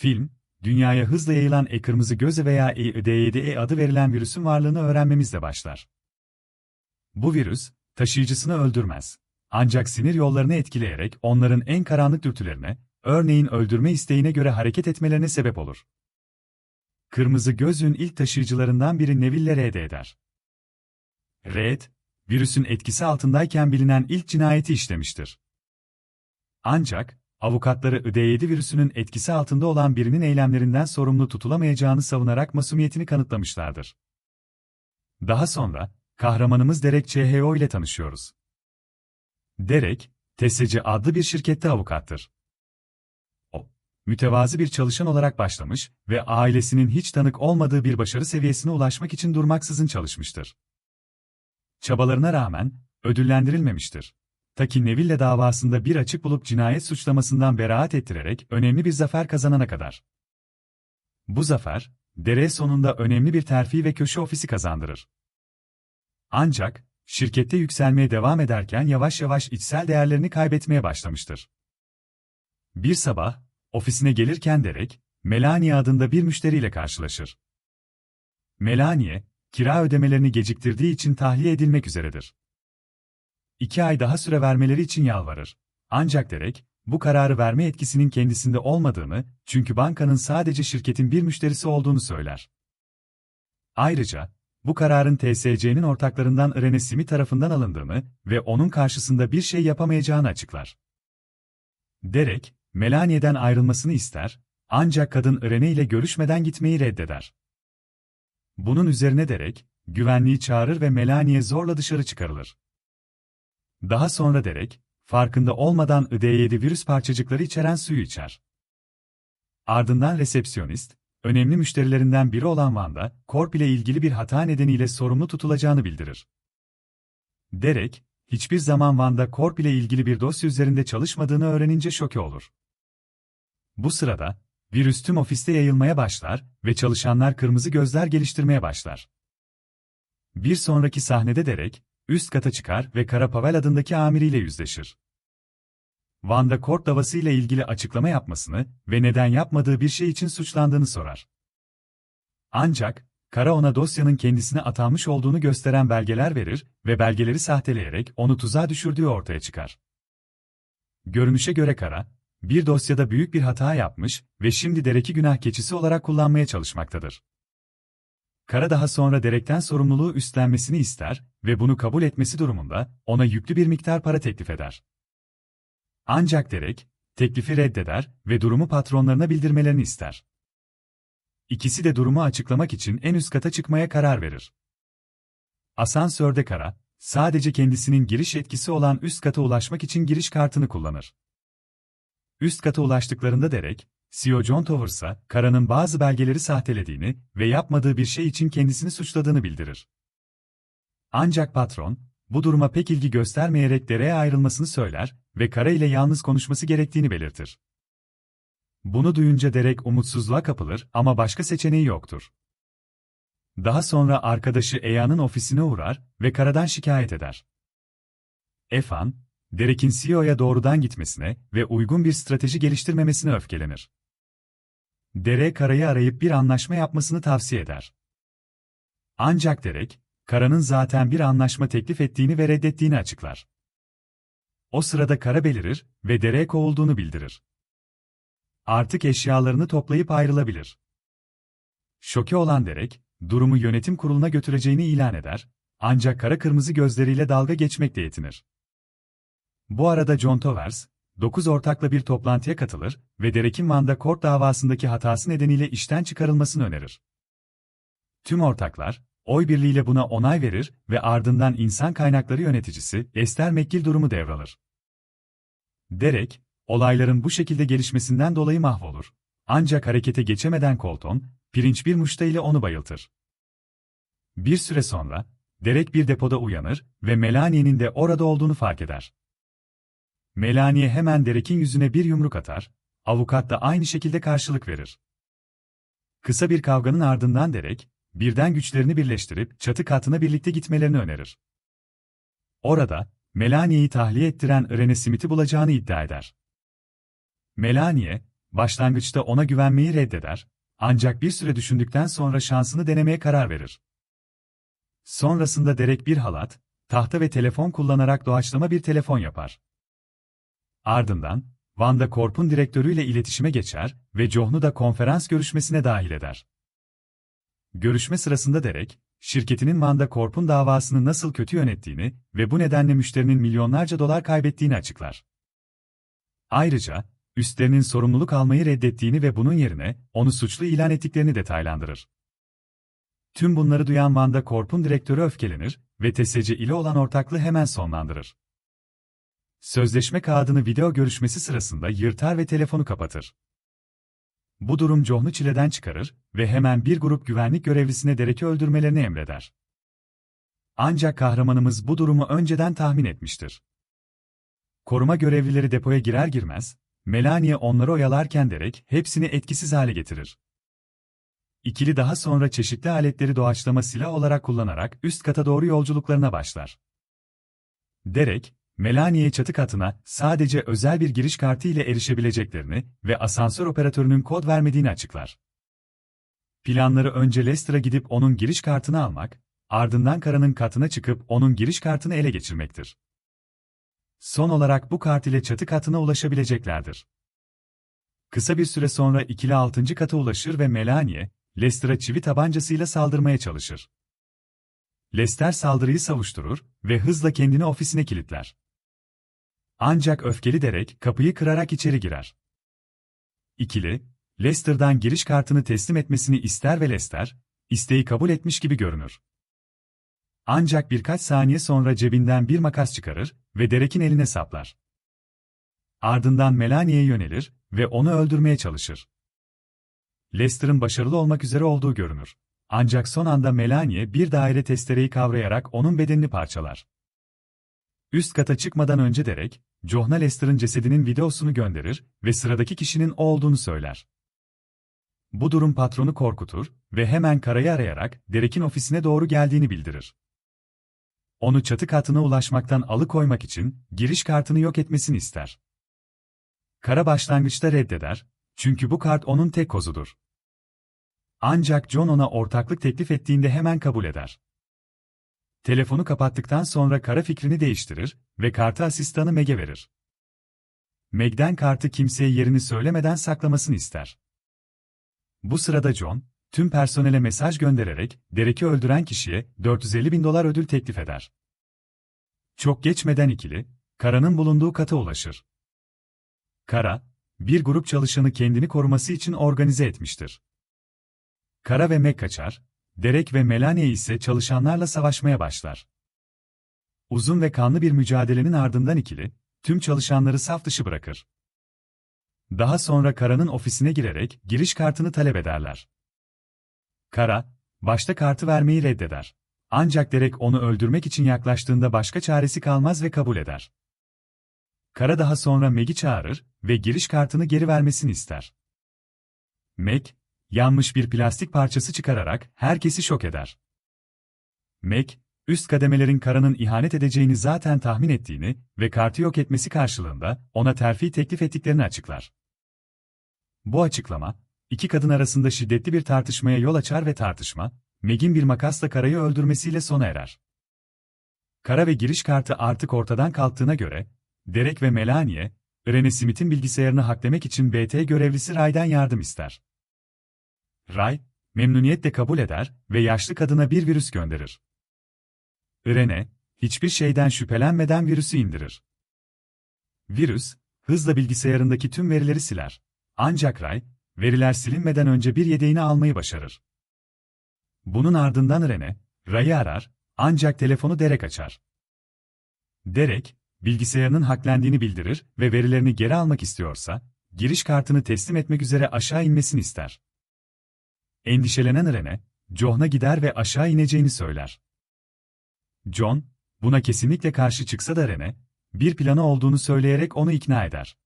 Film, dünyaya hızla yayılan E kırmızı gözü veya E-D7E adı verilen virüsün varlığını öğrenmemizle başlar. Bu virüs, taşıyıcısını öldürmez. Ancak sinir yollarını etkileyerek onların en karanlık dürtülerine, örneğin öldürme isteğine göre hareket etmelerine sebep olur. Kırmızı gözün ilk taşıyıcılarından biri Neville Red eder. Red, virüsün etkisi altındayken bilinen ilk cinayeti işlemiştir. Ancak, avukatları ID7 virüsünün etkisi altında olan birinin eylemlerinden sorumlu tutulamayacağını savunarak masumiyetini kanıtlamışlardır. Daha sonra, kahramanımız Derek CHO ile tanışıyoruz. Derek, TSC adlı bir şirkette avukattır. O, mütevazı bir çalışan olarak başlamış ve ailesinin hiç tanık olmadığı bir başarı seviyesine ulaşmak için durmaksızın çalışmıştır. Çabalarına rağmen, ödüllendirilmemiştir. Ta ki Neville davasında bir açık bulup cinayet suçlamasından beraat ettirerek önemli bir zafer kazanana kadar. Bu zafer, Dere sonunda önemli bir terfi ve köşe ofisi kazandırır. Ancak, şirkette yükselmeye devam ederken yavaş yavaş içsel değerlerini kaybetmeye başlamıştır. Bir sabah, ofisine gelirken Derek, Melanie adında bir müşteriyle karşılaşır. Melanie, kira ödemelerini geciktirdiği için tahliye edilmek üzeredir. İki ay daha süre vermeleri için yalvarır. Ancak Derek, bu kararı verme etkisinin kendisinde olmadığını, çünkü bankanın sadece şirketin bir müşterisi olduğunu söyler. Ayrıca, bu kararın TSC'nin ortaklarından Irene Simi tarafından alındığını ve onun karşısında bir şey yapamayacağını açıklar. Derek, Melanie'den ayrılmasını ister, ancak kadın Irene ile görüşmeden gitmeyi reddeder. Bunun üzerine Derek, güvenliği çağırır ve Melanie zorla dışarı çıkarılır. Daha sonra Derek, farkında olmadan ID7 virüs parçacıkları içeren suyu içer. Ardından resepsiyonist, önemli müşterilerinden biri olan Wanda, Corp ile ilgili bir hata nedeniyle sorumlu tutulacağını bildirir. Derek, hiçbir zaman Wanda Corp ile ilgili bir dosya üzerinde çalışmadığını öğrenince şoke olur. Bu sırada, virüs tüm ofiste yayılmaya başlar ve çalışanlar kırmızı gözler geliştirmeye başlar. Bir sonraki sahnede Derek, üst kata çıkar ve Kara Pavel adındaki amiriyle yüzleşir. Wanda Corp davası ile ilgili açıklama yapmasını ve neden yapmadığı bir şey için suçlandığını sorar. Ancak, Kara ona dosyanın kendisine atanmış olduğunu gösteren belgeler verir ve belgeleri sahteleyerek onu tuzağa düşürdüğü ortaya çıkar. Görünüşe göre Kara, bir dosyada büyük bir hata yapmış ve şimdi Derek'i günah keçisi olarak kullanmaya çalışmaktadır. Kara daha sonra Derek'ten sorumluluğu üstlenmesini ister ve bunu kabul etmesi durumunda ona yüklü bir miktar para teklif eder. Ancak Derek, teklifi reddeder ve durumu patronlarına bildirmelerini ister. İkisi de durumu açıklamak için en üst kata çıkmaya karar verir. Asansörde Kara, sadece kendisinin giriş etkisi olan üst kata ulaşmak için giriş kartını kullanır. Üst kata ulaştıklarında Derek, CEO John Towers'a, Kara'nın bazı belgeleri sahtelediğini ve yapmadığı bir şey için kendisini suçladığını bildirir. Ancak patron, bu duruma pek ilgi göstermeyerek dereye ayrılmasını söyler ve Kara ile yalnız konuşması gerektiğini belirtir. Bunu duyunca Derek umutsuzluğa kapılır ama başka seçeneği yoktur. Daha sonra arkadaşı Eya'nın ofisine uğrar ve Kara'dan şikayet eder. Efan, Derek'in CEO'ya doğrudan gitmesine ve uygun bir strateji geliştirmemesine öfkelenir. Derek Kara'yı arayıp bir anlaşma yapmasını tavsiye eder. Ancak Derek, Kara'nın zaten bir anlaşma teklif ettiğini ve reddettiğini açıklar. O sırada Kara belirir ve Derek'e kovulduğunu bildirir. Artık eşyalarını toplayıp ayrılabilir. Şoke olan Derek, durumu yönetim kuruluna götüreceğini ilan eder, ancak kara kırmızı gözleriyle dalga geçmekle yetinir. Bu arada John Towers, 9 ortakla bir toplantıya katılır ve Derek'in Wanda Court davasındaki hatası nedeniyle işten çıkarılmasını önerir. Tüm ortaklar, oy birliğiyle buna onay verir ve ardından insan kaynakları yöneticisi Esther McGill durumu devralır. Derek, olayların bu şekilde gelişmesinden dolayı mahvolur. Ancak harekete geçemeden Colton, pirinç bir muşta ile onu bayıltır. Bir süre sonra, Derek bir depoda uyanır ve Melanie'nin de orada olduğunu fark eder. Melanie hemen Derek'in yüzüne bir yumruk atar, avukat da aynı şekilde karşılık verir. Kısa bir kavganın ardından Derek, birden güçlerini birleştirip çatı katına birlikte gitmelerini önerir. Orada, Melanie'yi tahliye ettiren Rene Smith'i bulacağını iddia eder. Melanie, başlangıçta ona güvenmeyi reddeder, ancak bir süre düşündükten sonra şansını denemeye karar verir. Sonrasında Derek bir halat, tahta ve telefon kullanarak doğaçlama bir telefon yapar. Ardından, Vanda Corp'un direktörüyle iletişime geçer ve John'u da konferans görüşmesine dahil eder. Görüşme sırasında Derek, şirketinin Vanda Corp'un davasını nasıl kötü yönettiğini ve bu nedenle müşterinin milyonlarca dolar kaybettiğini açıklar. Ayrıca, üstlerinin sorumluluk almayı reddettiğini ve bunun yerine onu suçlu ilan ettiklerini detaylandırır. Tüm bunları duyan Vanda Corp'un direktörü öfkelenir ve TSC ile olan ortaklığı hemen sonlandırır. Sözleşme kağıdını video görüşmesi sırasında yırtar ve telefonu kapatır. Bu durum John'u çileden çıkarır ve hemen bir grup güvenlik görevlisine Derek'i öldürmelerini emreder. Ancak kahramanımız bu durumu önceden tahmin etmiştir. Koruma görevlileri depoya girer girmez, Melania onları oyalarken Derek hepsini etkisiz hale getirir. İkili daha sonra çeşitli aletleri doğaçlama silah olarak kullanarak üst kata doğru yolculuklarına başlar. Derek, Melania'ya çatı katına sadece özel bir giriş kartı ile erişebileceklerini ve asansör operatörünün kod vermediğini açıklar. Planları önce Lester'a gidip onun giriş kartını almak, ardından Kara'nın katına çıkıp onun giriş kartını ele geçirmektir. Son olarak bu kart ile çatı katına ulaşabileceklerdir. Kısa bir süre sonra ikili altıncı kata ulaşır ve Melania, Lester'a çivi tabancasıyla saldırmaya çalışır. Lester saldırıyı savuşturur ve hızla kendini ofisine kilitler. Ancak öfkeli Derek kapıyı kırarak içeri girer. İkili, Lester'dan giriş kartını teslim etmesini ister ve Lester, isteği kabul etmiş gibi görünür. Ancak birkaç saniye sonra cebinden bir makas çıkarır ve Derek'in eline saplar. Ardından Melania'ya yönelir ve onu öldürmeye çalışır. Lester'ın başarılı olmak üzere olduğu görünür. Ancak son anda Melania bir daire testereyi kavrayarak onun bedenini parçalar. Üst kata çıkmadan önce Derek, John'a Lester'ın cesedinin videosunu gönderir ve sıradaki kişinin o olduğunu söyler. Bu durum patronu korkutur ve hemen Kara'yı arayarak Derek'in ofisine doğru geldiğini bildirir. Onu çatı katına ulaşmaktan alıkoymak için giriş kartını yok etmesini ister. Kara başlangıçta reddeder, çünkü bu kart onun tek kozudur. Ancak John ona ortaklık teklif ettiğinde hemen kabul eder. Telefonu kapattıktan sonra kara fikrini değiştirir ve kartı asistanı Meg'e verir. Meg'den kartı kimseye yerini söylemeden saklamasını ister. Bu sırada John, tüm personele mesaj göndererek Derek'i öldüren kişiye 450 bin dolar ödül teklif eder. Çok geçmeden ikili, Kara'nın bulunduğu kata ulaşır. Kara, bir grup çalışanı kendini koruması için organize etmiştir. Kara ve Meg kaçar, Derek ve Melania ise çalışanlarla savaşmaya başlar. Uzun ve kanlı bir mücadelenin ardından ikili, tüm çalışanları saf dışı bırakır. Daha sonra Kara'nın ofisine girerek giriş kartını talep ederler. Kara, başta kartı vermeyi reddeder. Ancak Derek onu öldürmek için yaklaştığında başka çaresi kalmaz ve kabul eder. Kara daha sonra Meg'i çağırır ve giriş kartını geri vermesini ister. Meg, yanmış bir plastik parçası çıkararak herkesi şok eder. Meg, üst kademelerin Kara'nın ihanet edeceğini zaten tahmin ettiğini ve kartı yok etmesi karşılığında ona terfi teklif ettiklerini açıklar. Bu açıklama, iki kadın arasında şiddetli bir tartışmaya yol açar ve tartışma, Meg'in bir makasla Kara'yı öldürmesiyle sona erer. Kara ve giriş kartı artık ortadan kalktığına göre, Derek ve Melanie, Rene Smith'in bilgisayarını hacklemek için BT görevlisi Ray'den yardım ister. Ray, memnuniyetle kabul eder ve yaşlı kadına bir virüs gönderir. Rene, hiçbir şeyden şüphelenmeden virüsü indirir. Virüs, hızla bilgisayarındaki tüm verileri siler. Ancak Ray, veriler silinmeden önce bir yedeğini almayı başarır. Bunun ardından Rene, Ray'ı arar, ancak telefonu Derek açar. Derek, bilgisayarının hacklendiğini bildirir ve verilerini geri almak istiyorsa, giriş kartını teslim etmek üzere aşağı inmesini ister. Endişelenen Rene, John'a gider ve aşağı ineceğini söyler. John, buna kesinlikle karşı çıksa da Rene, bir planı olduğunu söyleyerek onu ikna eder.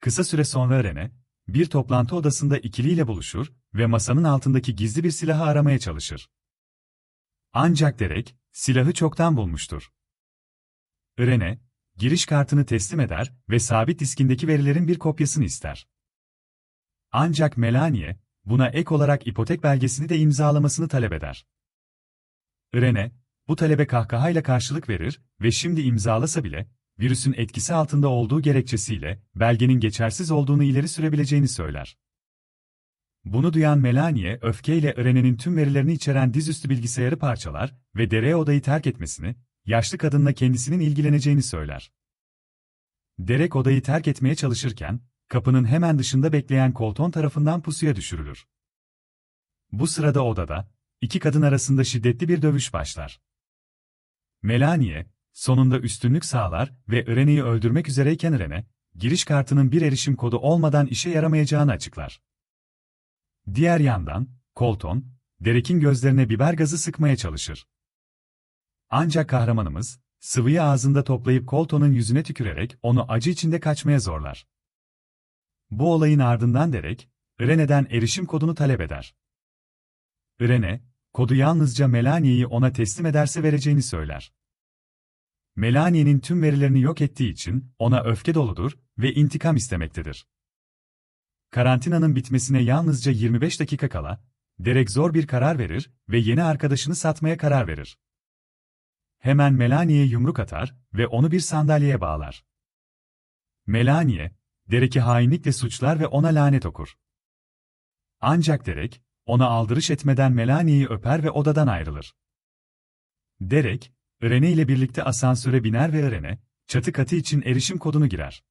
Kısa süre sonra Rene, bir toplantı odasında ikiliyle buluşur ve masanın altındaki gizli bir silahı aramaya çalışır. Ancak Derek, silahı çoktan bulmuştur. Rene, giriş kartını teslim eder ve sabit diskindeki verilerin bir kopyasını ister. Ancak Melanie, buna ek olarak ipotek belgesini de imzalamasını talep eder. Irene, bu talebe kahkahayla karşılık verir ve şimdi imzalasa bile, virüsün etkisi altında olduğu gerekçesiyle, belgenin geçersiz olduğunu ileri sürebileceğini söyler. Bunu duyan Melanie, öfkeyle Irene'nin tüm verilerini içeren dizüstü bilgisayarı parçalar ve Derek odayı terk etmesini, yaşlı kadınla kendisinin ilgileneceğini söyler. Derek odayı terk etmeye çalışırken, kapının hemen dışında bekleyen Colton tarafından pusuya düşürülür. Bu sırada odada, iki kadın arasında şiddetli bir dövüş başlar. Melanie, sonunda üstünlük sağlar ve Irene'yi öldürmek üzereyken Irene, giriş kartının bir erişim kodu olmadan işe yaramayacağını açıklar. Diğer yandan, Colton, Derek'in gözlerine biber gazı sıkmaya çalışır. Ancak kahramanımız, sıvıyı ağzında toplayıp Colton'un yüzüne tükürerek onu acı içinde kaçmaya zorlar. Bu olayın ardından Derek, Irene'den erişim kodunu talep eder. Irene, kodu yalnızca Melanie'yi ona teslim ederse vereceğini söyler. Melanie'nin tüm verilerini yok ettiği için ona öfke doludur ve intikam istemektedir. Karantinanın bitmesine yalnızca 25 dakika kala, Derek zor bir karar verir ve yeni arkadaşını satmaya karar verir. Hemen Melanie'ye yumruk atar ve onu bir sandalyeye bağlar. Melanie, Derek'i hainlikle suçlar ve ona lanet okur. Ancak Derek, ona aldırış etmeden Melanie'yi öper ve odadan ayrılır. Derek, Irene ile birlikte asansöre biner ve Irene, çatı katı için erişim kodunu girer.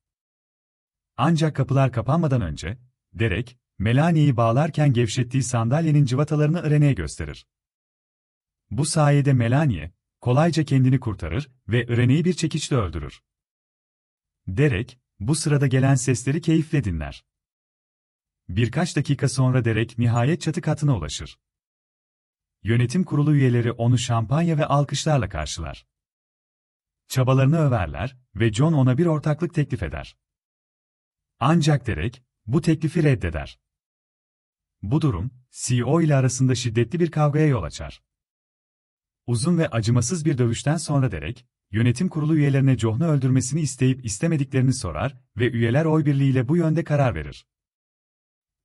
Ancak kapılar kapanmadan önce, Derek, Melanie'yi bağlarken gevşettiği sandalyenin cıvatalarını Irene'ye gösterir. Bu sayede Melanie, kolayca kendini kurtarır ve Irene'yi bir çekiçle öldürür. Derek, bu sırada gelen sesleri keyifle dinler. Birkaç dakika sonra Derek nihayet çatı katına ulaşır. Yönetim kurulu üyeleri onu şampanya ve alkışlarla karşılar. Çabalarını överler ve John ona bir ortaklık teklif eder. Ancak Derek, bu teklifi reddeder. Bu durum, CEO ile arasında şiddetli bir kavgaya yol açar. Uzun ve acımasız bir dövüşten sonra Derek, yönetim kurulu üyelerine John'u öldürmesini isteyip istemediklerini sorar ve üyeler oy birliğiyle bu yönde karar verir.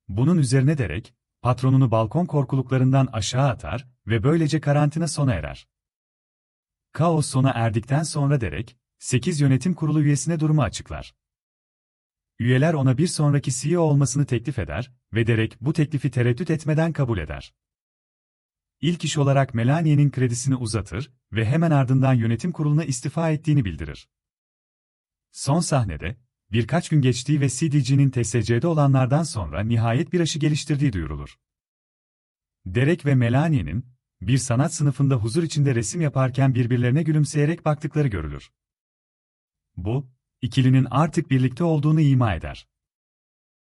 Bunun üzerine Derek, patronunu balkon korkuluklarından aşağı atar ve böylece karantina sona erer. Kaos sona erdikten sonra Derek, 8 yönetim kurulu üyesine durumu açıklar. Üyeler ona bir sonraki CEO olmasını teklif eder ve Derek bu teklifi tereddüt etmeden kabul eder. İlk iş olarak Melanie'nin kredisini uzatır ve hemen ardından yönetim kuruluna istifa ettiğini bildirir. Son sahnede, birkaç gün geçtiği ve CDG'nin TSC'de olanlardan sonra nihayet bir aşı geliştirdiği duyurulur. Derek ve Melanie'nin, bir sanat sınıfında huzur içinde resim yaparken birbirlerine gülümseyerek baktıkları görülür. Bu, ikilinin artık birlikte olduğunu ima eder.